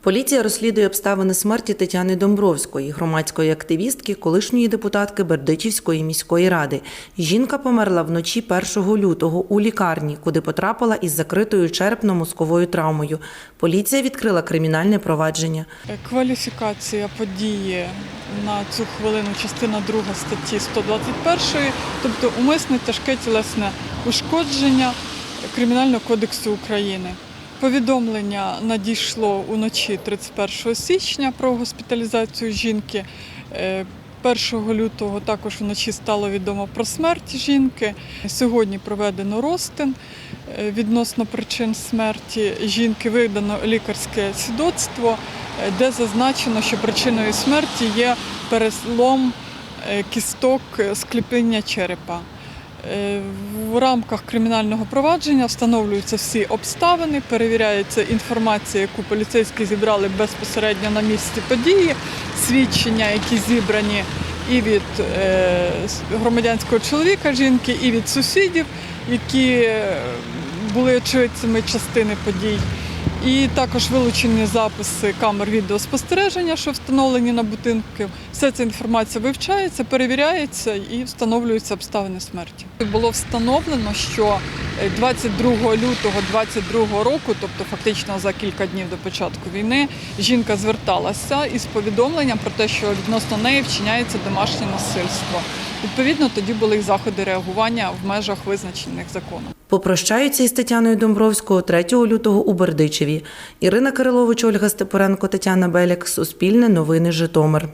Поліція розслідує обставини смерті Тетяни Домбровської, громадської активістки, колишньої депутатки Бердичівської міської ради. Жінка померла вночі 1 лютого у лікарні, куди потрапила із закритою черепно-мозковою травмою. Поліція відкрила кримінальне провадження. Кваліфікація події на цю хвилину, частина 2 статті 121, тобто умисне тяжке тілесне ушкодження Кримінального кодексу України. Повідомлення надійшло уночі 31 січня про госпіталізацію жінки. Е, 1 лютого також вночі стало відомо про смерть жінки. Сьогодні проведено розтин е, відносно причин смерті жінки. Видано лікарське свідоцтво, е, де зазначено, що причиною смерті є перелом е, кісток е, черепа. Е, В рамках кримінального провадження встановлюються всі обставини, перевіряється інформація, яку поліцейські зібрали безпосередньо на місці події, свідчення, які зібрані і від е, громадянського чоловіка жінки, і від сусідів, які е, були очевидцями частини подій. І також вилучені записи камер відеоспостереження, що встановлені на будинку. Вся ця інформація вивчається, перевіряється і встановлюються обставини смерті. Було встановлено, що е, 22 лютого 22 року, тобто фактично за кілька днів до початку війни, жінка зверталася із повідомленням про те, що відносно неї вчиняється домашнє насильство. Відповідно, тоді були й заходи реагування в межах визначених законом. Попрощаються із Тетяною Домбровською 3 лютого у Бердичеві. Ірина Кирилович, Ольга Степоренко, Тетяна Беляк. Суспільне новини Житомир.